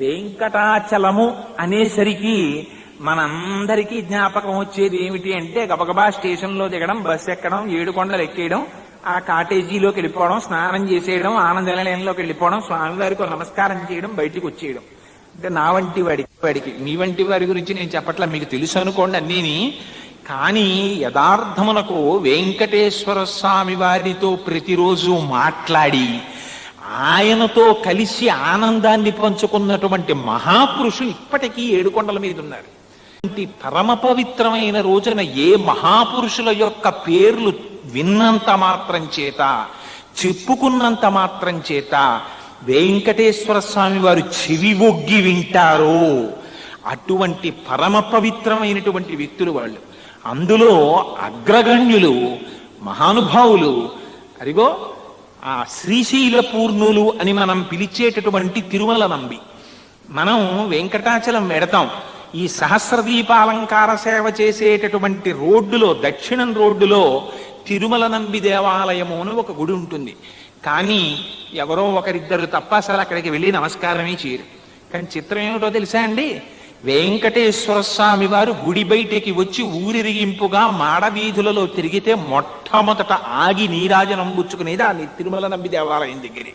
వెంకటాచలము అనేసరికి మనందరికీ జ్ఞాపకం వచ్చేది ఏమిటి అంటే గబగబా స్టేషన్లో దిగడం బస్ ఎక్కడం ఏడు కొండలు ఎక్కేయడం ఆ కాటేజీలోకి వెళ్ళిపోవడం స్నానం చేసేయడం ఆనంద నిలయంలోకి వెళ్ళిపోవడం స్వామివారికి నమస్కారం చేయడం బయటికి వచ్చేయడం. అంటే నా వంటి వాడి వాడికి మీ వంటి వారి గురించి నేను చెప్పట్లా మీకు తెలుసు అనుకోండి అన్నీని. కానీ యథార్థమునకు వెంకటేశ్వర స్వామి వారితో ప్రతిరోజు మాట్లాడి ఆయనతో కలిసి ఆనందాన్ని పంచుకున్నటువంటి మహాపురుషులు ఇప్పటికీ ఏడుకొండల మీద ఉన్నారు. ఇంటి పరమ పవిత్రమైన రోజున ఏ మహాపురుషుల యొక్క పేర్లు విన్నంత మాత్రం చేత చెప్పుకున్నంత మాత్రం చేత వెంకటేశ్వర స్వామి వారు చెవి ఒగ్గి వింటారో అటువంటి పరమ పవిత్రమైనటువంటి వ్యక్తులు వాళ్ళు. అందులో అగ్రగణ్యులు మహానుభావులు అరిగో ఆ శ్రీశైల పూర్ణులు అని మనం పిలిచేటటువంటి తిరుమల నంబి. మనం వెంకటాచలం వెడతాం. ఈ సహస్రదీపాలంకార సేవ చేసేటటువంటి రోడ్డులో దక్షిణం రోడ్డులో తిరుమల నంబి దేవాలయము అని ఒక గుడి ఉంటుంది. కానీ ఎవరో ఒకరిద్దరు తప్ప అసలు అక్కడికి వెళ్ళి నమస్కారమే చేయరు. కానీ చిత్రం ఏమిటో తెలుసా అండి? వెంకటేశ్వర స్వామి వారు గుడి బయటికి వచ్చి ఊరిరిగింపుగా మాడవీధులలో తిరిగితే మొట్టమొదట ఆగి నీరాజనం పుచ్చుకునేది ఆ తిరుమల నంబి దేవాలయం దగ్గరే.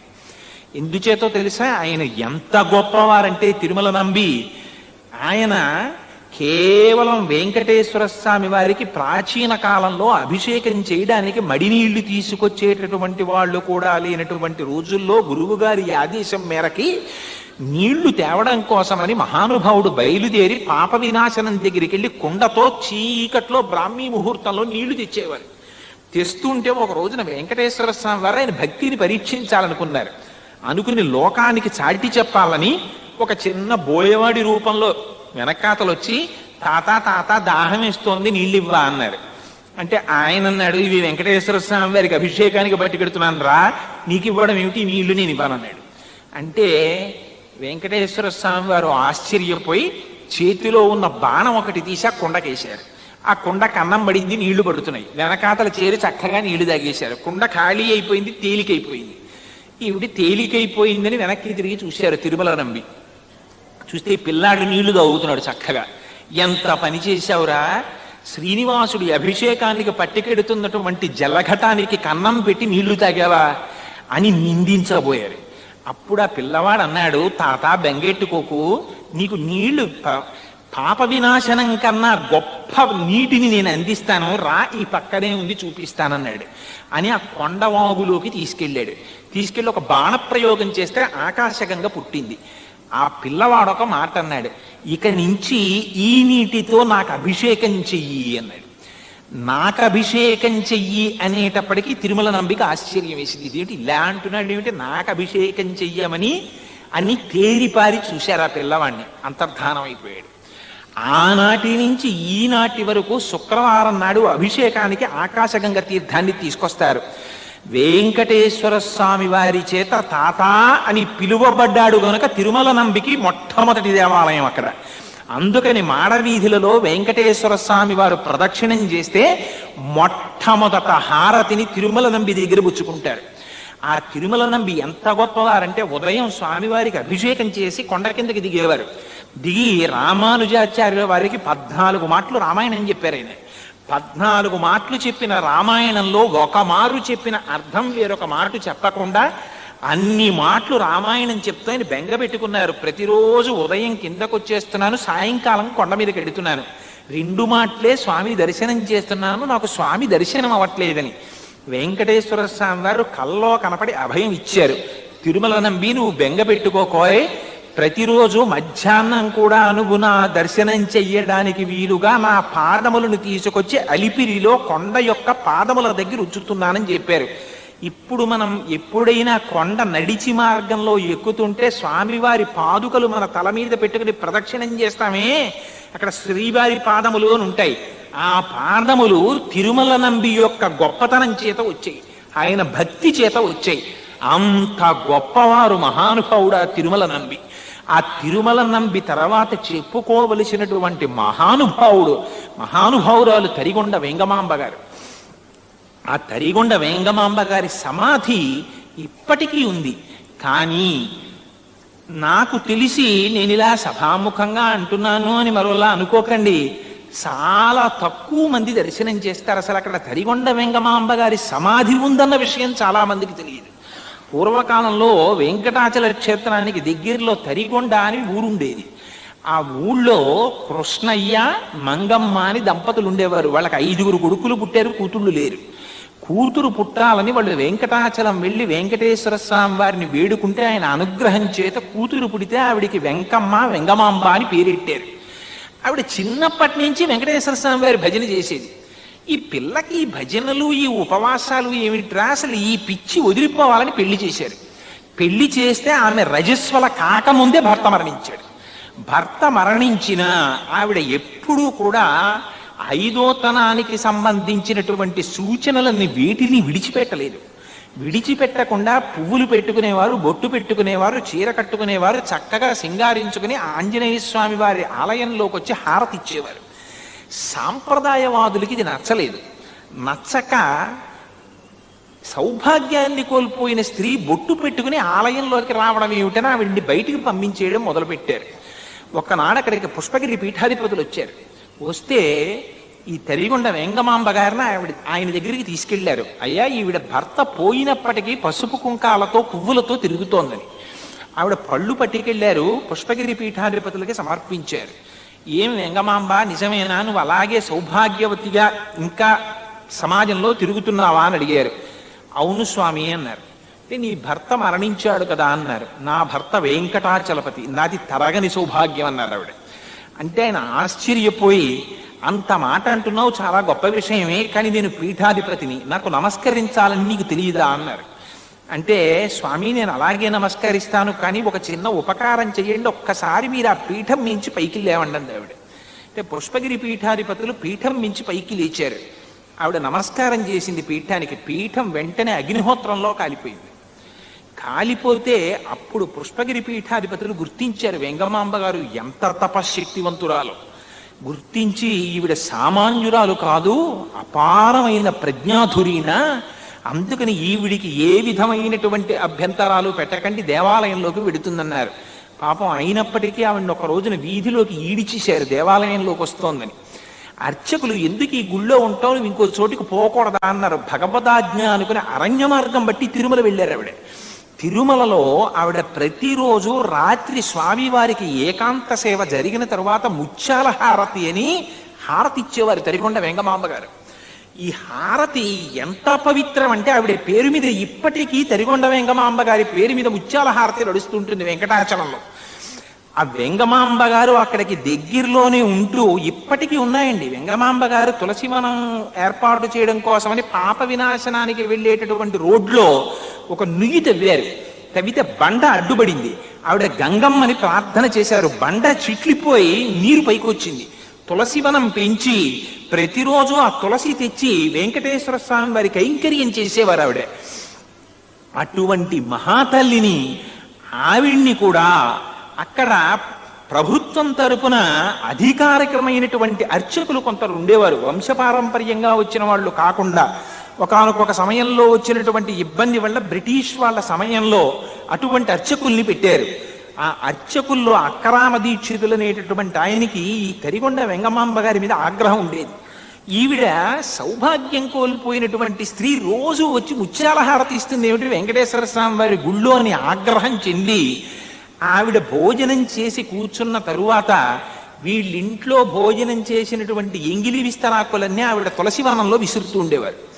ఎందుచేతో తెలుసా? ఆయన ఎంత గొప్పవారంటే తిరుమల నంబి. ఆయన కేవలం వెంకటేశ్వర స్వామి వారికి ప్రాచీన కాలంలో అభిషేకం చేయడానికి మడినీళ్ళు తీసుకొచ్చేటటువంటి వాళ్ళు కూడా లేనటువంటి రోజుల్లో గురువు గారి ఆదేశం మేరకి నీళ్ళు తేవడం కోసమని మహానుభావుడు బయలుదేరి పాప వినాశనం దగ్గరికి వెళ్ళి కుండతో చీకట్లో బ్రాహ్మీ ముహూర్తంలో నీళ్ళు తెచ్చేవారు. తెస్తుంటే ఒక రోజున వెంకటేశ్వర స్వామి వారు ఆయన భక్తిని పరీక్షించాలనుకున్నారు. అనుకుని లోకానికి చాటి చెప్పాలని ఒక చిన్న బోయవాడి రూపంలో వెనకాతలు వచ్చి తాత తాత దాహం వేస్తోంది నీళ్ళు ఇవ్వా అన్నారు. అంటే ఆయన అన్నాడు ఇవి వెంకటేశ్వర స్వామి వారికి అభిషేకానికి పట్టుకెడుతున్నాను రా నీకు ఇవ్వడం ఏమిటి? నీళ్ళు నేను ఇవ్వనన్నాడు అంటే వెంకటేశ్వర స్వామి వారు ఆశ్చర్యపోయి చేతిలో ఉన్న బాణం ఒకటి తీసి ఆ కుండకేశారు. ఆ కుండ కన్నం పడింది నీళ్ళు పడుతున్నాయి. వెనకాతల చేరి చక్కగా నీళ్ళు తాగేశారు. కుండ ఖాళీ అయిపోయింది తేలికైపోయింది. ఈవిడి తేలికైపోయిందని వెనక్కి తిరిగి చూశారు తిరుమల నంబి. చూస్తే ఈ పిల్లాడు నీళ్ళు తాగుతున్నాడు చక్కగా. ఎంత పని చేశావురా? శ్రీనివాసుడి అభిషేకానికి పట్టికెడుతున్నటువంటి జలఘటానికి కన్నం పెట్టి నీళ్ళు తాగావా? అని నిందించబోయారు. అప్పుడు ఆ పిల్లవాడు అన్నాడు తాత బెంగెట్టుకోకు. నీకు నీళ్ళు పాప వినాశనం కన్నా గొప్ప నీటిని నేను అందిస్తాను. రా ఈ పక్కనే ఉంది చూపిస్తానన్నాడు. అని ఆ కొండవాగులోకి తీసుకెళ్ళాడు. తీసుకెళ్ళి ఒక బాణప్రయోగం చేస్తే ఆకాశగంగా పుట్టింది. ఆ పిల్లవాడు ఒక మాట అన్నాడు ఇక నుంచి ఈ నీటితో నాకు అభిషేకం చెయ్యి అన్నాడు. నాకు అభిషేకం చెయ్యి అనేటప్పటికీ తిరుమల నంబిక ఆశ్చర్యం వేసింది. ఇదేంటి ఇలా అంటున్నాడు? ఏమిటి? నాకు అభిషేకం చెయ్యమని అని తేరిపారి చూశారు ఆ పిల్లవాడిని. అంతర్ధానం అయిపోయాడు. ఆనాటి నుంచి ఈనాటి వరకు శుక్రవారం నాడు అభిషేకానికి ఆకాశగంగ తీర్థాన్ని తీసుకొస్తారు. వెంకటేశ్వర స్వామి వారి చేత తాత అని పిలువబడ్డాడు గనుక తిరుమల నంబికి మొట్టమొదటి దేవాలయం అక్కడ. అందుకని మాడవీధులలో వెంకటేశ్వర స్వామి వారు ప్రదక్షిణం చేస్తే మొట్టమొదట హారతిని తిరుమల నంబి దగ్గర పుచ్చుకుంటారు. ఆ తిరుమల నంబి ఎంత గొప్పవారంటే ఉదయం స్వామివారికి అభిషేకం చేసి కొండ కిందకి దిగేవారు. దిగి రామానుజాచార్యుల వారికి పద్నాలుగు మాటలు రామాయణం చెప్పారు ఆయన. పద్నాలుగు మాటలు చెప్పిన రామాయణంలో ఒక మారు చెప్పిన అర్థం వేరొక మాట చెప్పకుండా అన్ని మాటలు రామాయణం చెప్తూ ఆయన బెంగ పెట్టుకున్నారు. ప్రతిరోజు ఉదయం కిందకొచ్చేస్తున్నాను సాయంకాలం కొండ మీదకి వెడుతున్నాను రెండు మాటలే స్వామి దర్శనం చేస్తున్నాను నాకు స్వామి దర్శనం అవ్వట్లేదని. వెంకటేశ్వర స్వామి వారు కల్లో కనపడి అభయం ఇచ్చారు. తిరుమల నంబి నువ్వు బెంగ పెట్టుకోకోయ్ ప్రతిరోజు మధ్యాహ్నం కూడా అనుగుణ దర్శనం చెయ్యడానికి వీలుగా నా పాదములను తీసుకొచ్చి అలిపిరిలో కొండ యొక్క పాదముల దగ్గర ఉంచుతున్నానని చెప్పారు. ఇప్పుడు మనం ఎప్పుడైనా కొండ నడిచి మార్గంలో ఎక్కుతుంటే స్వామివారి పాదుకలు మన తల మీద పెట్టుకుని ప్రదక్షిణం చేస్తామే. అక్కడ శ్రీవారి పాదములు అని ఉంటాయి. ఆ పాదములు తిరుమల నంబి యొక్క గొప్పతనం చేత వచ్చాయి. ఆయన భక్తి చేత వచ్చాయి. అంత గొప్పవారు మహానుభావుడా తిరుమల నంబి. ఆ తిరుమల నంబి తర్వాత చెప్పుకోవలసినటువంటి మహానుభావుడు మహానుభావురాలు తరిగొండ వెంగమాంబ గారు. ఆ తరిగొండ వెంగమాంబ గారి సమాధి ఇప్పటికీ ఉంది. కానీ నాకు తెలిసి నేను ఇలా సభాముఖంగా అంటున్నాను అని మరోలా అనుకోకండి. చాలా తక్కువ మంది దర్శనం చేస్తారు. అసలు అక్కడ తరిగొండ వెంగమాంబ గారి సమాధి ఉందన్న విషయం చాలా మందికి తెలియదు. పూర్వకాలంలో వెంకటాచల క్షేత్రానికి దగ్గరలో తరిగొండ అని ఊరుండేది. ఆ ఊళ్ళో కృష్ణయ్య మంగమ్మ అని దంపతులు ఉండేవారు వాళ్ళకి ఐదుగురు కొడుకులు పుట్టారు కూతుళ్ళు లేరు. కూతురు పుట్టాలని వాళ్ళు వెంకటాచలం వెళ్ళి వెంకటేశ్వర స్వామి వారిని వేడుకుంటే ఆయన అనుగ్రహం చేత కూతురు పుడితే ఆవిడికి వెంకమ్మ వెంగమాంబ అని పేరెట్టారు. ఆవిడ చిన్నప్పటి నుంచి వెంకటేశ్వర స్వామి వారి భజన చేసేది. ఈ పిల్లకి ఈ భజనలు ఈ ఉపవాసాలు ఏమిట్రా? అసలు ఈ పిచ్చి వదిలిపోవాలని పెళ్ళి చేశారు. పెళ్ళి చేస్తే ఆమె రజస్వల కాకముందే భర్త మరణించాడు. భర్త మరణించిన ఆవిడ ఎప్పుడూ కూడా ఐదోతనానికి సంబంధించినటువంటి సూచనలని వీటిని విడిచిపెట్టలేదు. విడిచిపెట్టకుండా పువ్వులు పెట్టుకునేవారు బొట్టు పెట్టుకునేవారు చీర కట్టుకునేవారు చక్కగా సింగారించుకుని ఆంజనేయ స్వామి వారి ఆలయంలోకి వచ్చి హారతి ఇచ్చేవారు. సాంప్రదాయవాదులకి ఇది నచ్చలేదు. నచ్చక సౌభాగ్యాన్ని కోల్పోయిన స్త్రీ బొట్టు పెట్టుకుని ఆలయంలోకి రావడం ఏమిటని ఆవిడ్ని బయటికి పంపించేయడం మొదలుపెట్టారు. ఒకనాడు అక్కడికి పుష్పగిరి పీఠాధిపతులు వచ్చారు. వస్తే ఈ తరిగొండ వెంగమాంబ గారిని ఆవిడ ఆయన దగ్గరికి తీసుకెళ్ళారు. అయ్యా ఈవిడ భర్త పోయినప్పటికీ పసుపు కుంకాలతో పువ్వులతో తిరుగుతోందని. ఆవిడ పళ్ళు పట్టుకెళ్ళారు పుష్పగిరి పీఠాధిపతులకి సమర్పించారు. ఏం వెంగమాంబ నిజమేనా? నువ్వు అలాగే సౌభాగ్యవతిగా ఇంకా సమాజంలో తిరుగుతున్నావా అని అడిగారు. అవును స్వామి అన్నారు. అంటే నీ భర్త మరణించాడు కదా అన్నారు. నా భర్త వెంకటాచలపతి. నాది తరగని సౌభాగ్యం అన్నారు ఆవిడ. అంటే ఆయన ఆశ్చర్యపోయి అంత మాట అంటున్నావు చాలా గొప్ప విషయమే కానీ నేను పీఠాధిపతిని. నాకు నమస్కరించాలని నీకు తెలియదా? అన్నారు. అంటే స్వామి నేను అలాగే నమస్కరిస్తాను కానీ ఒక చిన్న ఉపకారం చేయండి ఒక్కసారి మీరు ఆ పీఠం మించి పైకి లేవండి ఆవిడ అంటే పుష్పగిరి పీఠాధిపతులు పీఠం మించి పైకి లేచారు. ఆవిడ నమస్కారం చేసింది పీఠానికి. పీఠం వెంటనే అగ్నిహోత్రంలో కాలిపోయింది. కాలిపోతే అప్పుడు పుష్పగిరి పీఠాధిపతులు గుర్తించారు వెంగమాంబ గారు ఎంత తపశక్తివంతురాలు గుర్తించి ఈవిడ సామాన్యురాలు కాదు అపారమైన ప్రజ్ఞాధురీనా. అందుకని ఈవిడికి ఏ విధమైనటువంటి అభ్యంతరాలు పెట్టకండి దేవాలయంలోకి వెడుతుందన్నారు. పాపం అయినప్పటికీ ఆవిడ ఒక రోజున వీధిలోకి ఈడిచేశారు దేవాలయంలోకి వస్తోందని. అర్చకులు ఎందుకు ఈ గుళ్ళో ఉంటావు ఇంకో చోటికి పోకూడదా అన్నారు. భగవదాజ్ఞ అనుకుని అరణ్య మార్గం బట్టి తిరుమల వెళ్ళారు ఆవిడ. తిరుమలలో ఆవిడ ప్రతిరోజు రాత్రి స్వామివారికి ఏకాంత సేవ జరిగిన తరువాత ముత్యాల హారతి అని హారతి ఇచ్చేవారు తరికొండ వెంగమాంబ గారు. ఈ హారతి ఎంత పవిత్రం అంటే ఆవిడ పేరు మీద ఇప్పటికీ తరిగొండ వెంగమాంబ గారి పేరు మీద ముత్యాల హారతి నడుస్తుంటుంది వెంకటాచలంలో. ఆ వెంగమాంబ గారు అక్కడికి దగ్గరలోనే ఉంటూ ఇప్పటికీ ఉన్నాయండి. వెంగమాంబ గారు తులసివనం ఏర్పాటు చేయడం కోసమని పాప వినాశనానికి వెళ్ళేటటువంటి రోడ్లో ఒక నుయ్యి తవ్వారు. తవ్వితే బండ అడ్డుపడింది. ఆవిడ గంగమ్మని ప్రార్థన చేశారు. బండ చిట్లిపోయి నీరు పైకి వచ్చింది తులసివనం పెంచి ప్రతిరోజు ఆ తులసి తెచ్చి వెంకటేశ్వర స్వామి వారి కైంకర్యం చేసేవారు ఆవిడ. అటువంటి మహాతల్లిని ఆవిడ్ని కూడా అక్కడ ప్రభుత్వం తరపున అధికారికమైనటువంటి అర్చకులు కొందరు ఉండేవారు. వంశపారంపర్యంగా వచ్చిన వాళ్ళు కాకుండా ఒకానొక సమయంలో వచ్చినటువంటి ఇబ్బంది వల్ల బ్రిటిష్ వాళ్ళ సమయంలో అటువంటి అర్చకుల్ని పెట్టారు. ఆ అర్చకుల్లో అక్కరామ దీక్షితులు అనేటటువంటి ఆయనకి ఈ కరిగొండ వెంగమాంబ గారి మీద ఆగ్రహం ఉండేది. ఈవిడ సౌభాగ్యం కోల్పోయినటువంటి స్త్రీ రోజు వచ్చి ముత్యాల ఇస్తుంది ఏమిటి? వెంకటేశ్వర స్వామి వారి గుళ్ళో అని ఆగ్రహం చెంది ఆవిడ భోజనం చేసి కూర్చున్న తరువాత వీళ్ళింట్లో భోజనం చేసినటువంటి ఎంగిలి విస్తరాకులన్నీ ఆవిడ తులసివనంలో విసురుతూ ఉండేవారు.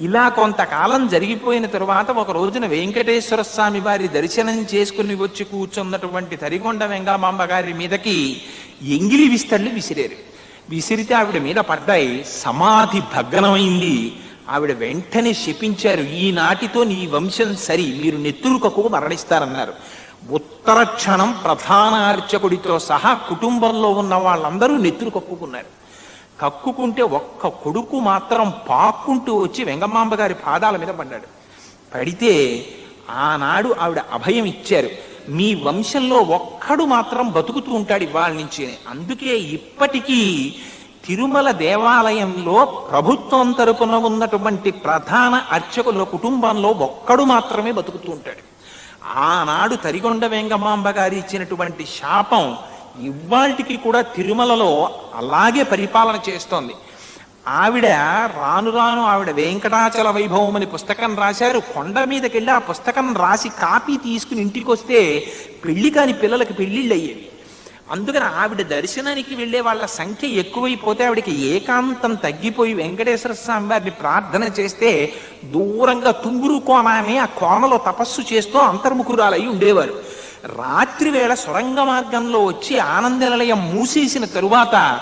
ఇలా కొంతకాలం జరిగిపోయిన తరువాత ఒక రోజున వెంకటేశ్వర స్వామి వారి దర్శనం చేసుకుని వచ్చి కూర్చున్నటువంటి తరిగొండ వెంగమాంబ గారి మీదకి ఎంగిలి విస్తళ్ళు విసిరారు. విసిరితే ఆవిడ మీద పడ్డాయి. సమాధి భగ్నమైంది. ఆవిడ వెంటనే శపించారు. ఈనాటితో నీ వంశం సరి. మీరు నెత్తురుకకు మరణిస్తారన్నారు. ఉత్తర క్షణం ప్రధాన అర్చకుడితో సహా కుటుంబంలో ఉన్న వాళ్ళందరూ నెత్తురు కప్పుకున్నారు కక్కుకుంటే ఒక్క కొడుకు మాత్రం పాక్కుంటూ వచ్చి వెంగమ్మాంబ గారి పాదాల మీద పడ్డాడు. పడితే ఆనాడు ఆవిడ అభయం ఇచ్చారు. మీ వంశంలో ఒక్కడు మాత్రం బతుకుతూ ఉంటాడు ఇవాళ నుంచి. అందుకే ఇప్పటికీ తిరుమల దేవాలయంలో ప్రభుత్వం తరపున ఉన్నటువంటి ప్రధాన అర్చకుల కుటుంబంలో ఒక్కడు మాత్రమే బతుకుతూ ఉంటాడు. ఆనాడు తరిగొండ వెంగమాంబ గారు ఇచ్చినటువంటి శాపం ఇవాల్టికి కూడా తిరుమలలో అలాగే పరిపాలన చేస్తోంది. ఆవిడ రాను రాను ఆవిడ వెంకటాచల వైభవం అని పుస్తకం రాశారు. కొండ మీదకి వెళ్ళి ఆ పుస్తకం రాసి కాపీ తీసుకుని ఇంటికి వస్తే పెళ్ళి కాని పిల్లలకి పెళ్ళిళ్ళు అయ్యేవి అందుకని ఆవిడ దర్శనానికి వెళ్ళే వాళ్ళ సంఖ్య ఎక్కువైపోతే ఆవిడకి ఏకాంతం తగ్గిపోయి వెంకటేశ్వర స్వామి వారిని ప్రార్థన చేస్తే దూరంగా తుంగురు కోన అని ఆ కోమలో తపస్సు చేస్తూ అంతర్ముఖురాలయ్యి ఉండేవారు. రాత్రివేళ సొరంగ మార్గంలో వచ్చి ఆనంద నిలయం మూసేసిన తరువాత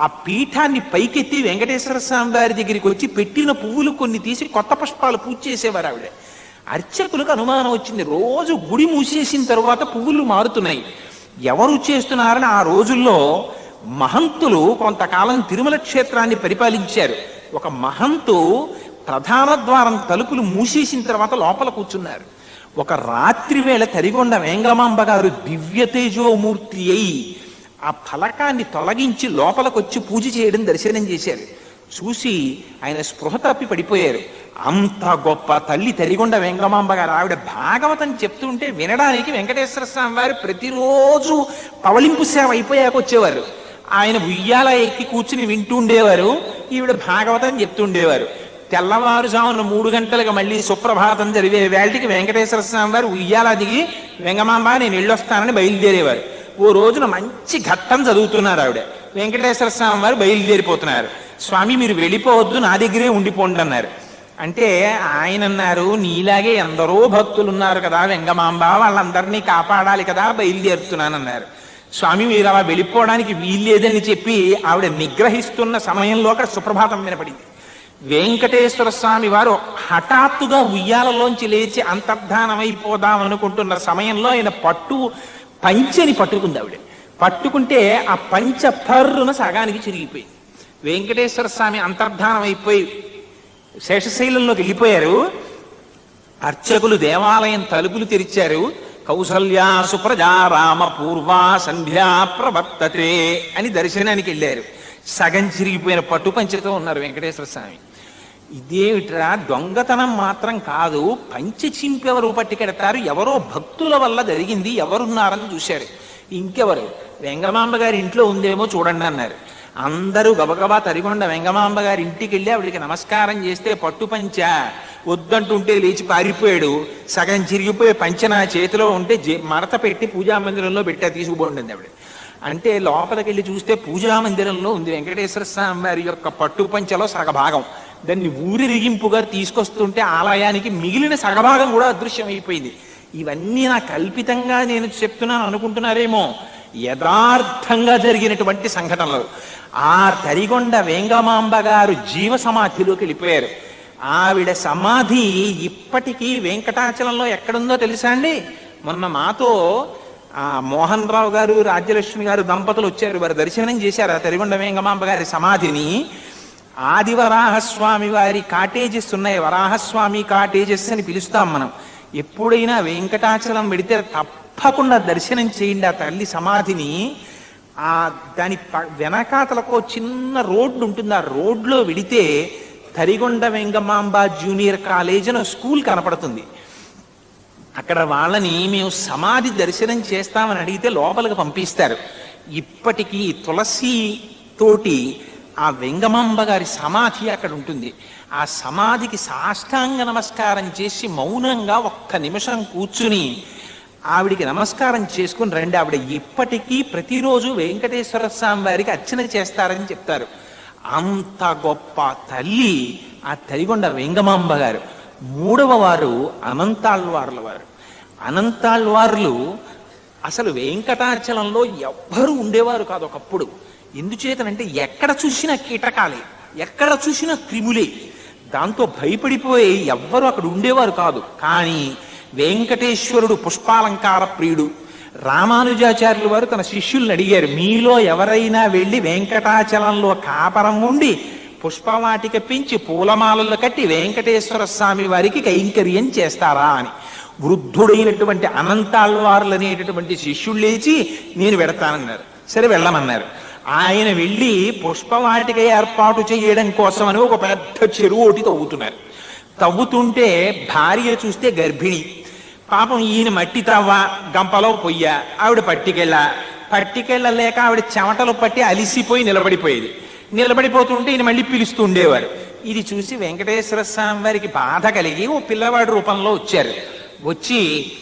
ఆ పీఠాన్ని పైకెత్తి వెంకటేశ్వర స్వామి వారి దగ్గరికి వచ్చి పెట్టిన పువ్వులు కొన్ని తీసి కొత్త పుష్పాలు పూజ చేసేవారు ఆవిడ. అర్చకులకు అనుమానం వచ్చింది. రోజు గుడి మూసేసిన తరువాత పువ్వులు మారుతున్నాయి. ఎవరు చేస్తున్నారని ఆ రోజుల్లో మహంతులు కొంతకాలం తిరుమల క్షేత్రాన్ని పరిపాలించారు. ఒక మహంతు ప్రధాన ద్వారం తలుపులు మూసేసిన తర్వాత లోపల కూర్చున్నారు. ఒక రాత్రి వేళ తరిగొండ వెంగమాంబ గారు దివ్య తేజోమూర్తి అయి ఆ ఫలకాన్ని తొలగించి లోపలికొచ్చి పూజ చేయడం దర్శనం చేశారు. చూసి ఆయన స్పృహ తప్పి పడిపోయారు. అంత గొప్ప తల్లి తరిగొండ వెంగమాంబ గారు ఆవిడ భాగవతం చెప్తుంటే వినడానికి వెంకటేశ్వర స్వామి వారు ప్రతిరోజు పవలింపు సేవ అయిపోయాక వచ్చేవారు. ఆయన ఉయ్యాల ఎక్కి కూర్చుని వింటూ ఉండేవారు. ఈవిడ భాగవతం చెప్తుండేవారు తెల్లవారుజామున మూడు గంటలకు మళ్ళీ సుప్రభాతం జరిగే వేళటికి వెంకటేశ్వర స్వామి వారు ఉయ్యాల దిగి వెంగమాంబ నేను వెళ్ళొస్తానని బయలుదేరేవారు. ఓ రోజున మంచి ఘట్టం చదువుతున్నారు ఆవిడ. వెంకటేశ్వర స్వామి వారు బయలుదేరిపోతున్నారు. స్వామి మీరు వెళ్ళిపోవద్దు నా దగ్గరే ఉండిపోండి అన్నారు. అంటే ఆయన అన్నారు నీలాగే ఎందరో భక్తులు ఉన్నారు కదా వెంగమాంబ వాళ్ళందరినీ కాపాడాలి కదా బయలుదేరుతున్నానన్నారు స్వామి మీరు అలా వెళ్ళిపోవడానికి వీల్లేదని చెప్పి ఆవిడ నిగ్రహిస్తున్న సమయంలో అక్కడ సుప్రభాతం వినపడింది. వెంకటేశ్వర స్వామి వారు హఠాత్తుగా ఉయ్యాలలోంచి లేచి అంతర్ధానమైపోదాం అనుకుంటున్న సమయంలో ఆయన పట్టు పంచని పట్టుకుంది ఆవిడ. పట్టుకుంటే ఆ పంచ పర్రున సగానికి చిరిగిపోయింది. వెంకటేశ్వర స్వామి అంతర్ధానం అయిపోయి శేషశైలంలోకి వెళ్ళిపోయారు. అర్చకులు దేవాలయం తలుపులు తెరిచారు. కౌసల్యా సుప్రజా రామ పూర్వా సంధ్యా ప్రవర్తతే అని దర్శనానికి వెళ్ళారు. సగం చిరిగిపోయిన పట్టు పంచతో ఉన్నారు వెంకటేశ్వర స్వామి. ఇదేమిట్రా? దొంగతనం మాత్రం కాదు. పంచె చింపెవరు పట్టుకెడతారు ఎవరో భక్తుల వల్ల జరిగింది. ఎవరున్నారని చూశారు. ఇంకెవరు? వెంగమాంబ గారి ఇంట్లో ఉందేమో చూడండి అన్నారు. అందరూ గబగబా తరిగొండ వెంగమాంబ గారి ఇంటికి వెళ్ళి ఆవిడికి నమస్కారం చేస్తే పట్టు పంచ. వద్దంటుంటే లేచి పారిపోయాడు. సగం చిరిగిపోయి పంచ నా చేతిలో ఉంటే మడత పెట్టి పూజా మందిరంలో పెట్టా తీసుకుపోండి ఆవిడ. అంటే లోపలికి వెళ్ళి చూస్తే పూజా మందిరంలో ఉంది వెంకటేశ్వర స్వామి వారి యొక్క పట్టు పంచలో సగభాగం. దాన్ని ఊరిరిగింపుగా తీసుకొస్తుంటే ఆలయానికి మిగిలిన సగభాగం కూడా అదృశ్యం అయిపోయింది ఇవన్నీ నా కల్పితంగా నేను చెప్తున్నాను అనుకుంటున్నారేమో. యథార్థంగా జరిగినటువంటి సంఘటనలు. ఆ తరిగొండ వేంగమాంబ గారు జీవ సమాధిలోకి వెళ్ళిపోయారు. ఆవిడ సమాధి ఇప్పటికీ వెంకటాచలంలో ఎక్కడుందో తెలుసా అండి? మొన్న మాతో ఆ మోహన్ రావు గారు రాజ్యలక్ష్మి గారు దంపతులు వచ్చారు. వారు దర్శనం చేశారు. ఆ తరిగొండ వేంగమాంబ గారి సమాధిని. ఆది వరాహస్వామి వారి కాటేజెస్ ఉన్నాయి. వరాహస్వామి కాటేజెస్ అని పిలుస్తాం మనం. ఎప్పుడైనా వెంకటాచలం వెడితే తప్పకుండా దర్శనం చేయండి ఆ తల్లి సమాధిని. ఆ దాని ప- వెనకాతలకు చిన్న రోడ్డు ఉంటుంది. ఆ రోడ్లో వెడితే తరిగొండ వెంగమాంబ జూనియర్ కాలేజ్ అని స్కూల్ కనపడుతుంది. అక్కడ వాళ్ళని మేము సమాధి దర్శనం చేస్తామని అడిగితే లోపలికి పంపిస్తారు. ఇప్పటికీ తులసి తోటి ఆ వెంగమాంబ గారి సమాధి అక్కడ ఉంటుంది. ఆ సమాధికి సాష్టాంగ నమస్కారం చేసి మౌనంగా ఒక్క నిమిషం కూర్చుని ఆవిడికి నమస్కారం చేసుకుని రండి. ఆవిడ ఇప్పటికీ ప్రతిరోజు వెంకటేశ్వర స్వామి వారికి అర్చన చేస్తారని చెప్తారు. అంత గొప్ప తల్లి ఆ తరిగొండ వెంగమాంబ గారు. మూడవ వారు అనంతాళ్వార్ల వారు అనంతాళ్వార్లు అసలు వెంకటాచలంలో ఎవ్వరూ ఉండేవారు కాదు ఒకప్పుడు. ఎందుచేతనంటే ఎక్కడ చూసినా కీటకాలే ఎక్కడ చూసినా క్రిములే. దాంతో భయపడిపోయి ఎవ్వరూ అక్కడ ఉండేవారు కాదు. కానీ వెంకటేశ్వరుడు పుష్పాలంకార ప్రియుడు రామానుజాచార్యులు వారు తన శిష్యుల్ని అడిగారు మీలో ఎవరైనా వెళ్ళి వెంకటాచలంలో కాపరం ఉండి పుష్పవాటిక పెంచి పూలమాలలు కట్టి వెంకటేశ్వర స్వామి వారికి కైంకర్యం చేస్తారా అని. వృద్ధుడైనటువంటి అనంతాళ్వార్లు అనేటటువంటి శిష్యుడు లేచి నేను పెడతానన్నారు సరే వెళ్ళమన్నారు. ఆయన వెళ్ళి పుష్పవాటిక ఏర్పాటు చేయడం కోసం అని ఒక పెద్ద చెరువు ఒకటి తవ్వుతున్నారు. తవ్వుతుంటే భార్య చూస్తే గర్భిణి. పాపం ఈయన మట్టి తవ్వ గంపలో పొయ్య ఆవిడ పట్టికెళ్ళ. పట్టికెళ్ళలేక ఆవిడ చెమటలు పట్టి అలిసిపోయి నిలబడిపోయేది. నిలబడిపోతుంటే ఈయన మళ్ళీ పిలుస్తూ ఉండేవారు. ఇది చూసి వెంకటేశ్వర స్వామి వారికి బాధ కలిగి ఓ పిల్లవాడి రూపంలో వచ్చారు. వచ్చి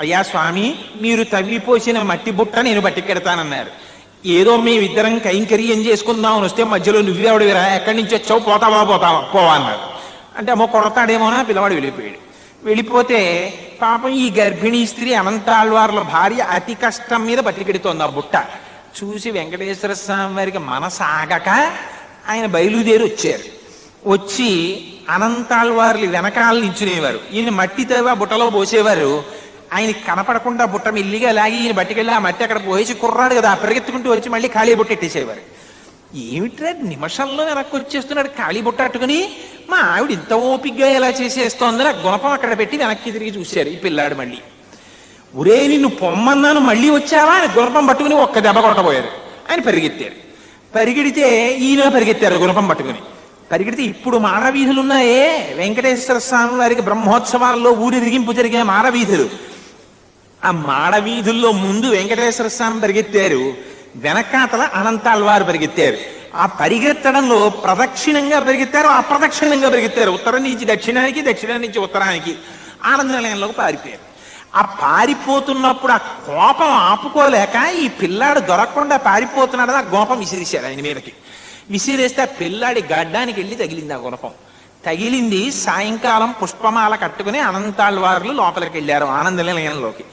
అయ్యా స్వామి మీరు తవ్విపోసిన మట్టి బుట్ట నేను పట్టికెడతానన్నారు. ఏదో మేమిద్దరం కైంకర్యం చేసుకుందాం అని వస్తే మధ్యలో నువ్వేవాడు ఎక్కడి నుంచి వచ్చావు? పోతావా పోతావా? పోవా అన్నారు. అంటే అమ్మో కొడతాడేమోనా? పిల్లవాడు వెళ్ళిపోయాడు. వెళ్ళిపోతే పాపం ఈ గర్భిణీ స్త్రీ అనంతాళ్వార్ల భార్య అతి కష్టం మీద పట్టికెడుతోంది ఆ బుట్ట. చూసి వెంకటేశ్వర స్వామి వారికి మనసాగక ఆయన బయలుదేరి వచ్చారు. వచ్చి అనంతాళ్వార్లు వెనకాల నించునేవారు. ఈయన మట్టి ఆ బుట్టలో పోసేవారు. ఆయన కనపడకుండా బుట్ట మెల్లిగా లాగి ఈయన బట్టికెళ్ళి ఆ మట్టి అక్కడ పోసి కుర్రాడు కదా పరిగెత్తుకుంటూ వచ్చి మళ్ళీ ఖాళీ బుట్ట ఎట్టేసేవారు. ఏమిట్రా నిమిషంలో వెనక్కి వచ్చేస్తున్నాడు ఖాళీ బుట్ట అట్టుకుని? మా ఆవిడ ఇంత ఓపిగ్గా ఎలా చేసేస్తోందని ఆ గుణపం అక్కడ పెట్టి వెనక్కి తిరిగి చూశారు ఈ పిల్లాడు మళ్ళీ. ఒరే నిన్ను పొమ్మన్నాను మళ్ళీ వచ్చావా? అని గుణపం పట్టుకుని ఒక్క దెబ్బ కొట్టబోయారు. ఆయన పరిగెత్తారు. పరిగెడితే ఈయన పరిగెత్తారు గుణపం పట్టుకుని. పరిగెడితే ఇప్పుడు మానవీధులు ఉన్నాయే వెంకటేశ్వర స్వామి వారికి బ్రహ్మోత్సవాల్లో ఊరిరిగింపు జరిగే మానవీధులు. ఆ మాడవీధుల్లో ముందు వెంకటేశ్వర స్వామి పరిగెత్తారు. వెనకాతల అనంతాళ్వారు పరిగెత్తారు. ఆ పరిగెత్తడంలో ప్రదక్షిణంగా పరిగెత్తారు అప్రదక్షిణంగా పరిగెత్తారు. ఉత్తరం నుంచి దక్షిణానికి దక్షిణం నుంచి ఉత్తరానికి ఆనంద నిలయంలోకి పారిపోయారు. ఆ పారిపోతున్నప్పుడు ఆ కోపం ఆపుకోలేక ఈ పిల్లాడు దొరకకుండా పారిపోతున్నాడని ఆ గోపం విసిరేశారు ఆయన మీదకి. విసిరేస్తే ఆ పిల్లాడి గడ్డానికి వెళ్ళి తగిలింది ఆ గుణపం తగిలింది సాయంకాలం పుష్పమాల కట్టుకుని అనంతాళ్వార్లు లోపలికి వెళ్ళారు ఆనంద నిలయంలోకి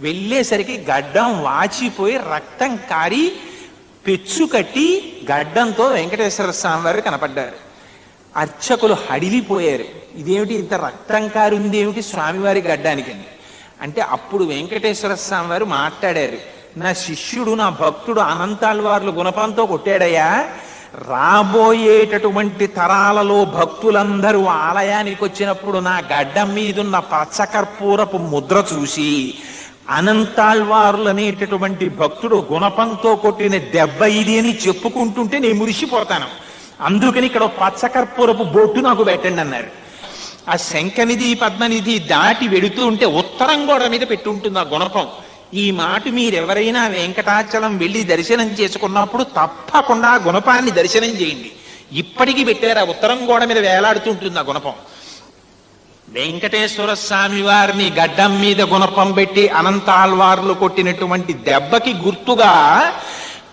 వెళ్ళేసరికి గడ్డం వాచిపోయి రక్తం కారి పెచ్చు కట్టి గడ్డంతో వెంకటేశ్వర స్వామి వారు కనపడ్డారు. అర్చకులు హడిలిపోయారు. ఇదేమిటి ఇంత రక్తం కారుంది ఏమిటి స్వామివారి గడ్డానికి అంటే అప్పుడు వెంకటేశ్వర స్వామి వారు మాట్లాడారు నా శిష్యుడు నా భక్తుడు అనంతాళ్వార్లు గుణపంతో కొట్టాడయ్యా. రాబోయేటటువంటి తరాలలో భక్తులందరూ ఆలయానికి వచ్చినప్పుడు నా గడ్డం మీదున్న పచ్చకర్పూరపు ముద్ర చూసి అనంతాళ్వారులు అనేటటువంటి భక్తుడు గుణపంతో కొట్టిన దెబ్బ ఇది అని చెప్పుకుంటుంటే నేను మురిసిపోతాను. అందుకని ఇక్కడ పచ్చకర్పూరపు బొట్టు నాకు పెట్టండి అన్నారు. ఆ శంఖనిధి పద్మనిధి దాటి వెడుతూ ఉంటే ఉత్తరం గోడ మీద పెట్టి ఉంటుంది ఆ గుణపం ఈ మాట మీరెవరైనా వెంకటాచలం వెళ్ళి దర్శనం చేసుకున్నప్పుడు తప్పకుండా గుణపాన్ని దర్శనం చేయండి. ఇప్పటికీ పెట్టారు ఆ ఉత్తరం గోడ మీద వేలాడుతుంటుంది ఆ గుణపం. వెంకటేశ్వర స్వామి వారిని గడ్డం మీద గుణపం పెట్టి అనంతాల్వార్లు కొట్టినటువంటి దెబ్బకి గుర్తుగా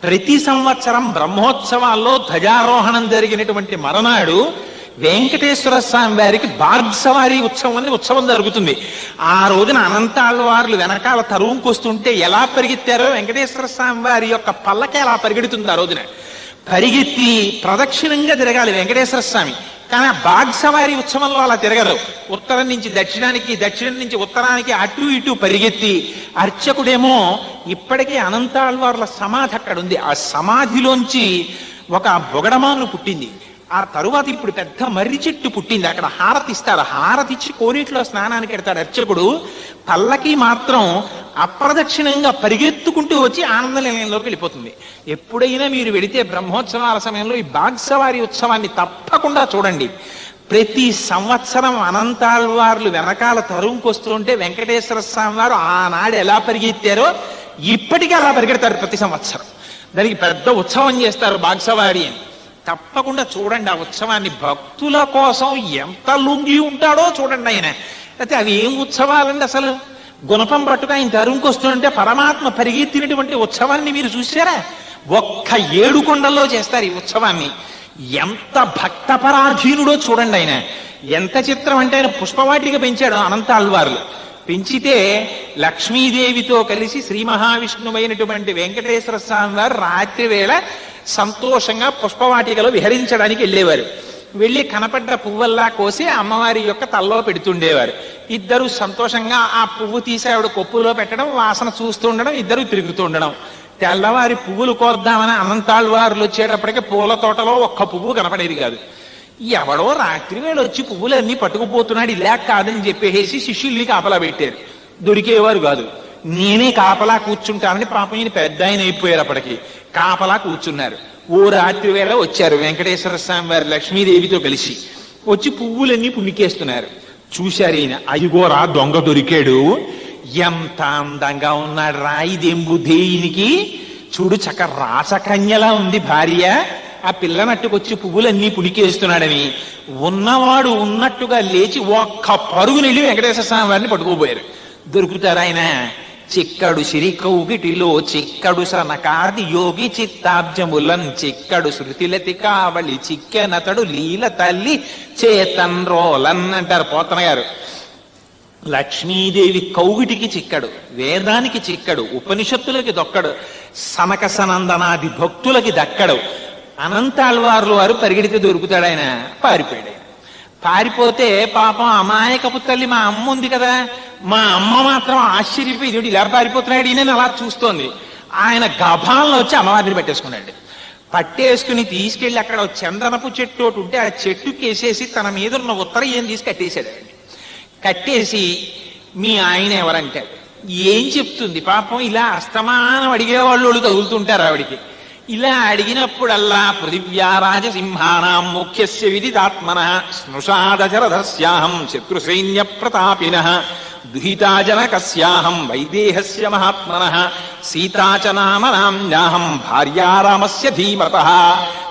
ప్రతి సంవత్సరం బ్రహ్మోత్సవాల్లో ధ్వజారోహణం జరిగినటువంటి మరనాడు వెంకటేశ్వర స్వామి వారికి బార్సవారి ఉత్సవం అనేది ఉత్సవం జరుగుతుంది. ఆ రోజున అనంతాళ్వార్లు వెనకాల తరువుకొస్తుంటే ఎలా పరిగెత్తారో వెంకటేశ్వర స్వామి వారి యొక్క పల్లక ఎలా పరిగెడుతుంది ఆ రోజున? పరిగెత్తి ప్రదక్షిణంగా తిరగాలి వెంకటేశ్వర స్వామి. కానీ ఆ బాగ్సవారి ఉత్సవంలో అలా తిరగరు. ఉత్తరం నుంచి దక్షిణానికి దక్షిణం నుంచి ఉత్తరానికి అటు ఇటు పరిగెత్తి అర్చకుడేమో ఇప్పటికీ అనంతాళ్వార్ల సమాధి అక్కడ ఉంది ఆ సమాధిలోంచి ఒక బొగడమాను పుట్టింది. ఆ తరువాత ఇప్పుడు పెద్ద మర్రి చెట్టు పుట్టింది. అక్కడ హారతి ఇస్తారు. హారతి ఇచ్చి కోనేటిలో స్నానానికి పెడతాడు అర్చకుడు పల్లకి మాత్రం అప్రదక్షిణంగా పరిగెత్తుకుంటూ వచ్చి ఆనంద నిలయంలోకి వెళ్ళిపోతుంది. ఎప్పుడైనా మీరు వెడితే బ్రహ్మోత్సవాల సమయంలో ఈ బాగ్సవారి ఉత్సవాన్ని తప్పకుండా చూడండి. ప్రతి సంవత్సరం అనంతాళ్వార్లు వెనకాల తరువుకొస్తుంటే వెంకటేశ్వర స్వామి వారు ఆనాడు ఎలా పరిగెత్తారో ఇప్పటికీ అలా పరిగెడతారు ప్రతి సంవత్సరం. దానికి పెద్ద ఉత్సవం చేస్తారు బాగ్సవారి అని. తప్పకుండా చూడండి ఆ ఉత్సవాన్ని. భక్తుల కోసం ఎంత లుంగి ఉంటాడో చూడండి ఆయన. అయితే అవి ఏం ఉత్సవాలండి అసలు? గుణపం పట్టుకు ఆయన తరుముకొస్తుంటే పరమాత్మ పరిగెత్తినటువంటి ఉత్సవాన్ని మీరు చూసారా ఒక్క ఏడు కొండల్లో చేస్తారు ఈ ఉత్సవాన్ని. ఎంత భక్తపరాధీనుడో చూడండి ఆయన. ఎంత చిత్రం అంటే ఆయన పుష్పవాటిక పెంచాడు అనంతాళ్వార్లు పెంచితే లక్ష్మీదేవితో కలిసి శ్రీ మహావిష్ణువైనటువంటి వెంకటేశ్వర స్వామి వారు రాత్రి వేళ సంతోషంగా పుష్పవాటికలో విహరించడానికి వెళ్ళేవారు. వెళ్ళి కనపడ్డ పువ్వల్లా కోసి అమ్మవారి యొక్క తల్లో పెడుతుండేవారు. ఇద్దరు సంతోషంగా ఆ పువ్వు తీసి ఆవిడ కొప్పులో పెట్టడం వాసన చూస్తూ ఉండడం ఇద్దరు తిరుగుతూ ఉండడం. తెల్లవారి పువ్వులు కోద్దామని అనంతాళ్వారులు వచ్చేటప్పటికి పూల తోటలో ఒక్క పువ్వు కనపడేది కాదు. ఎవడో రాత్రి వేళ వచ్చి పువ్వులన్నీ పట్టుకుపోతున్నాడు ఇలా కాదని చెప్పేసి శిష్యుల్ని కాపలా పెట్టారు. దొరికేవారు కాదు. నేనే కాపలా కూర్చుంటానని పాపం ఈయన పెద్ద ఆయన అయిపోయారు అప్పటికి. కాపలా కూర్చున్నారు. ఓ రాత్రి వేళ వచ్చారు వెంకటేశ్వర స్వామి వారి లక్ష్మీదేవితో కలిసి. వచ్చి పువ్వులన్నీ పుణికేస్తున్నారు. చూశారు ఈయన. అయ్యగోరా దొంగ దొరికాడు. ఎంత అందంగా ఉన్నాడు రా ఇదేం బుద్ధి ఈయనకి? చూడు చక్క రాసకన్యలా ఉంది భార్య. ఆ పిల్లనట్టుకొచ్చి పువ్వులన్నీ పుడికేస్తున్నాడని ఉన్నవాడు ఉన్నట్టుగా లేచి ఒక్క పరుగు వెళ్ళి వెంకటేశ్వర స్వామి వారిని పట్టుకోబోయారు దొరుకుతారు ఆయన? చిక్కడు సిరి చిక్కడు సనకాది యోగి చిత్తాబ్జములన్ చిక్కడు శృతిలతి కావలి చిక్కెనతడు లీల తల్లి చేతన్ రోలన్ అంటారు పోతన గారు. లక్ష్మీదేవి కౌగిటికి చిక్కడు వేదానికి చిక్కడు ఉపనిషత్తులకి దొక్కడు సనక సనందనాది భక్తులకి దక్కడు అనంతాల్వార్లు వారు పరిగెడితే దొరుకుతాడు ఆయన పారిపోయాడు పారిపోతే పాపం అమాయకపు తల్లి మా అమ్మ ఉంది కదా మా అమ్మ మాత్రం ఆశ్చర్యపోయి ఇలా పారిపోతున్నాడు ఈయన అలా చూస్తోంది. ఆయన గభాలను వచ్చి అమ్మవారిని పట్టేసుకున్నాడు. పట్టేసుకుని తీసుకెళ్ళి అక్కడ చందనపు చెట్టు ఒకటి ఉంటే ఆ చెట్టు కేసేసి తన మీద ఉన్న ఉత్తరం ఏం తీసి కట్టేశాడు. కట్టేసి మీ ఆయన ఎవరంటాడు ఏం చెప్తుంది పాపం? ఇలా అస్తమానం అడిగేవాళ్ళు తగులుతుంటారు ఆవిడికి. ఇలా అడిగినప్పుడల్లా పృథివ్యారాజసింహానాం ముఖ్యస్య విదితాత్మన. స్నుషాదశరథస్యాహం శత్రుసైన్య ప్రతాపిన దుహితాజనకస్యాహం వైదేహస్య మహాత్మన. సీతాచ భార్యారామస్య ధీమత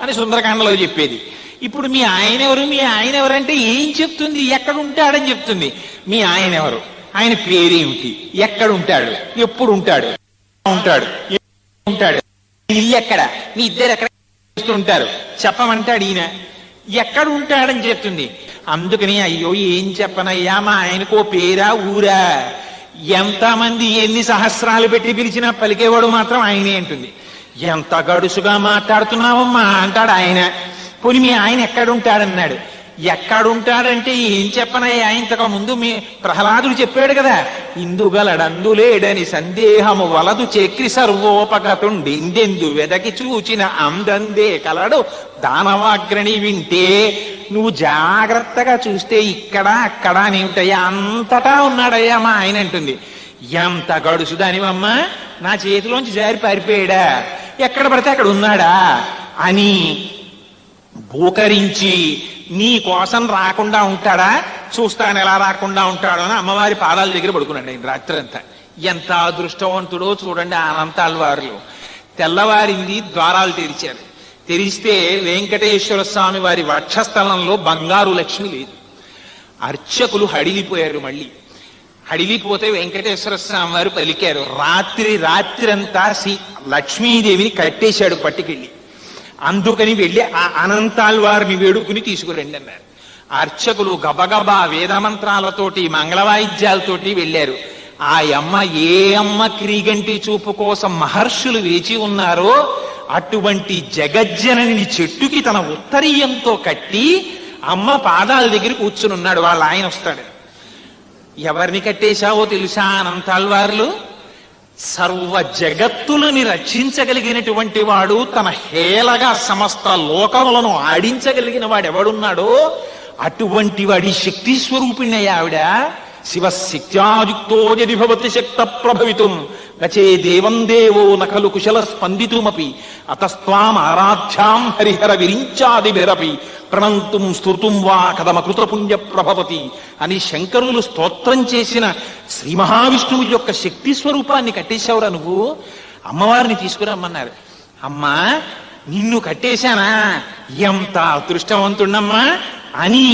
అని సుందరకాండలో చెప్పేది. ఇప్పుడు మీ ఆయన ఎవరు మీ ఆయన ఎవరంటే ఏం చెప్తుంది? ఎక్కడ ఉంటాడని చెప్తుంది. మీ ఆయన ఎవరు ఆయన పేరేమిటి? ఎక్కడ ఉంటాడు ఎప్పుడు ఉంటాడు? ఉంటాడు ఉంటాడు? ఇల్లు ఎక్కడ? మీ ఇద్దరు ఎక్కడ ఉంటారు చెప్పమంటాడు ఈయన. ఎక్కడ ఉంటాడని చెప్తుంది. అందుకని అయ్యో ఏం చెప్పనయ్యా మా ఆయనకో పేరా ఊరా? ఎంతమంది ఎన్ని సహస్రాలు పెట్టి పిలిచినా పలికేవాడు మాత్రం ఆయనే అంటుంది. ఎంత గడుసుగా మాట్లాడుతున్నావమ్మా అంటాడు ఆయన. పోనీ మీ ఆయన ఎక్కడుంటాడన్నాడు. ఎక్కడుంటాడంటే ఏం చెప్పనయ్యా? ఇంతకు ముందు మీ ప్రహ్లాదుడు చెప్పాడు కదా ఇందుగలడందులేడని సందేహము వలదు చక్రి సర్వోపగతుండి. ఇందెందు వెదకి చూచిన అందందే కలడు దానవాగ్రణి వింటే. నువ్వు జాగ్రత్తగా చూస్తే ఇక్కడ అక్కడ అని ఉంటాయా. అంతటా ఉన్నాడయ్యా మా ఆయన అంటుంది. ఎంత గడుసుదానివమ్మా నా చేతిలోంచి జారి పారిపోయాడా? ఎక్కడ పడితే అక్కడ ఉన్నాడా? అని భూకరించి నీ కోసం రాకుండా ఉంటాడా? చూస్తాను ఎలా రాకుండా ఉంటాడో అని అమ్మవారి పాదాల దగ్గర పడుకున్నాడు ఆయన రాత్రి అంతా ఎంత అదృష్టవంతుడో చూడండి అనంతాల వారు తెల్లవారింది ద్వారాలు తెరిచారు. తెరిస్తే వెంకటేశ్వర స్వామి వారి వక్షస్థలంలో బంగారు లక్ష్మి లేదు. అర్చకులు హడిలిపోయారు మళ్ళీ. హడిలిపోతే వెంకటేశ్వర స్వామి వారు పలికారు రాత్రి రాత్రంతా శ్రీ లక్ష్మీదేవిని కట్టేశాడు పట్టుకెళ్ళి. అందుకని వెళ్ళి ఆ అనంతాల్ వారిని వేడుకుని తీసుకురండి అన్నారు అర్చకులు గబగబా వేదమంత్రాలతోటి మంగళవాయిద్యాలతోటి వెళ్ళారు. ఆ అమ్మ ఏ అమ్మ క్రీగంటి చూపు కోసం మహర్షులు వేచి ఉన్నారో అటువంటి జగజ్జనని చెట్టుకి తన ఉత్తరీయంతో కట్టి అమ్మ పాదాల దగ్గర కూర్చుని ఉన్నాడు వాళ్ళ ఆయన వస్తాడు. ఎవరిని కట్టేశావో తెలుసా అనంతాల్వార్లు సర్వ జగత్తులని రక్షించగలిగినటువంటి వాడు తన హేళగా సమస్త లోకములను ఆడించగలిగిన వాడు ఎవడున్నాడో అటువంటి వాడి శక్తి స్వరూపిణి ఆవిడ శివశక్త్యాయుక్తో యది భవతి శక్త ప్రభవితం. గచే దేవం దేవో నకలు కుశల స్పందితుమపి అతస్వాం ఆరాధ్యాం హరిహర విరించాదిభిరపి ప్రణంతుం స్తుతుం వా కదమ కృతపుణ్య ప్రభవతి అని శంకరులు స్తోత్రం చేసిన శ్రీ మహావిష్ణువు యొక్క శక్తి స్వరూపాన్ని కట్టేశావురా నువ్వు. అమ్మవారిని తీసుకురమ్మన్నారు. అమ్మా నిన్ను కట్టేశానా? ఎంత అదృష్టవంతుణ్ణమ్మా అని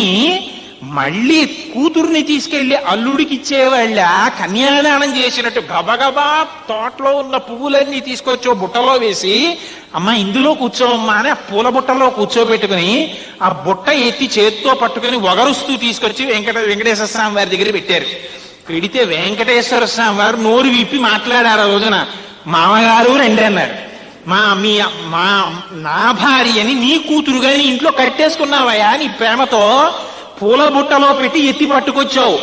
మళ్ళీ కూతుర్ని తీసుకెళ్ళి అల్లుడికి ఇచ్చేవాళ్ళ కన్యాదానం చేసినట్టు గబగబా తోటలో ఉన్న పువ్వులన్నీ తీసుకొచ్చి బుట్టలో వేసి అమ్మ ఇందులో కూర్చోవమ్మా అని ఆ పూల బుట్టలో కూర్చోబెట్టుకుని ఆ బుట్ట ఎత్తి చేత్తో పట్టుకుని ఒగరుస్తూ తీసుకొచ్చి వెంకట వెంకటేశ్వర స్వామి వారి దగ్గర పెట్టారు. పెడితే వెంకటేశ్వర స్వామి వారు నోరు విప్పి మాట్లాడారు ఆ రోజున. మామగారు రండి అన్నారు. మా మీ మా నా భార్యని నీ కూతురుగా ఇంట్లో కట్టేసుకున్నావయ్యా నీ ప్రేమతో పూల బుట్టలో పెట్టి ఎత్తి పట్టుకొచ్చావు.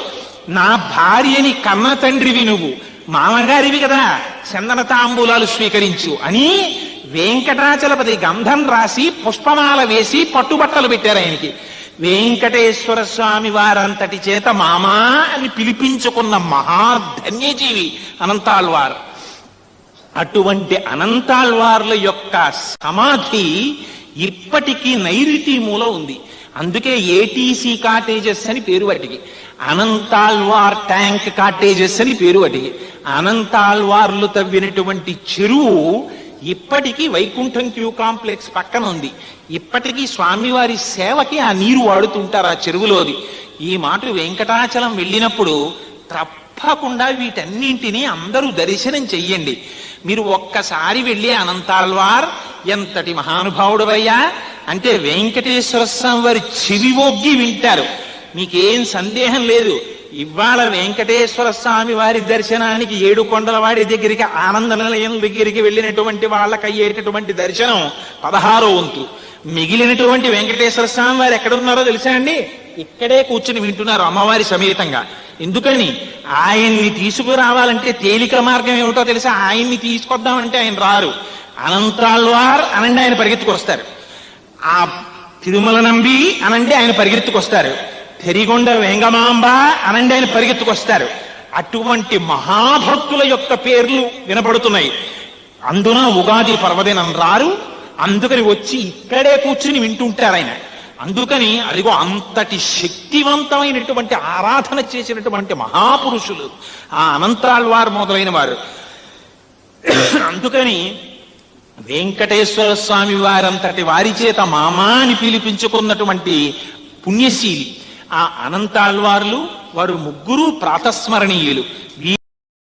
నా భార్యని కన్న తండ్రివి నువ్వు. మామగారివి కదా. చందన తాంబూలాలు స్వీకరించు అని వెంకటాచలపతి గంధం రాసి పుష్పమాల వేసి పట్టుబట్టలు పెట్టారు ఆయనకి. వెంకటేశ్వర స్వామి వారంతటి చేత మామా అని పిలిపించుకున్న మహాధన్యజీవి అనంతాల్వార్. అటువంటి అనంతాల్వార్ల యొక్క సమాధి ఇప్పటికీ నైరుతి మూల ఉంది. అందుకే ఏటీసీ కాటేజెస్ అని పేరు వాటికి అనంతాల్వార్ ట్యాంక్ కాటేజెస్ అని పేరు వాటికి అనంతాల్వార్లు తవ్వినటువంటి చెరువు ఇప్పటికీ వైకుంఠం క్యూ కాంప్లెక్స్ పక్కన ఉంది. ఇప్పటికీ స్వామివారి సేవకి ఆ నీరు వాడుతుంటారు ఆ చెరువులోది. ఈ మాట వెంకటాచలం వెళ్ళినప్పుడు తప్పకుండా వీటన్నింటినీ అందరూ దర్శనం చెయ్యండి. మీరు ఒక్కసారి వెళ్ళి అనంతాల్వార్ ఎంతటి మహానుభావుడవయ్యా? అంటే వెంకటేశ్వర స్వామి వారి చెవి ఒగ్గి వింటారు. మీకేం సందేహం లేదు. ఇవాళ వెంకటేశ్వర స్వామి వారి దర్శనానికి ఏడు కొండల వాడి దగ్గరికి ఆనంద నిలయం దగ్గరికి వెళ్ళినటువంటి వాళ్ళకి అయ్యేటటువంటి దర్శనం పదహారో వంతు. మిగిలినటువంటి వెంకటేశ్వర స్వామి వారు ఎక్కడున్నారో తెలుసా అండి? ఇక్కడే కూర్చుని వింటున్నారు అమ్మవారి సమేతంగా. ఎందుకని? ఆయన్ని తీసుకురావాలంటే తేలిక మార్గం ఏమిటో తెలుసా? ఆయన్ని తీసుకొద్దామంటే ఆయన రారు. అనంతాళ్వార్ అనండి ఆయన పరిగెత్తుకొస్తారు ఆ తిరుమల నంబి అనంటే ఆయన పరిగెత్తుకొస్తారు తెరిగొండ వెంగమాంబ అనండి ఆయన పరిగెత్తుకొస్తారు అటువంటి మహాభక్తుల యొక్క పేర్లు వినపడుతున్నాయి అందున ఉగాది పర్వదినం రారు. అందుకని వచ్చి ఇక్కడే కూర్చుని వింటుంటారు ఆయన. అందుకని అదిగో అంతటి శక్తివంతమైనటువంటి ఆరాధన చేసినటువంటి మహాపురుషులు ఆ అనంతాళ్వారు మొదలైన వారు అందుకని వెంకటేశ్వర స్వామి వారంతటి వారి చేత మామా అని పిలిపించుకున్నటువంటి పుణ్యశీలి ఆ అనంతాళ్వార్లు వారు ముగ్గురు ప్రాతస్మరణీయులు.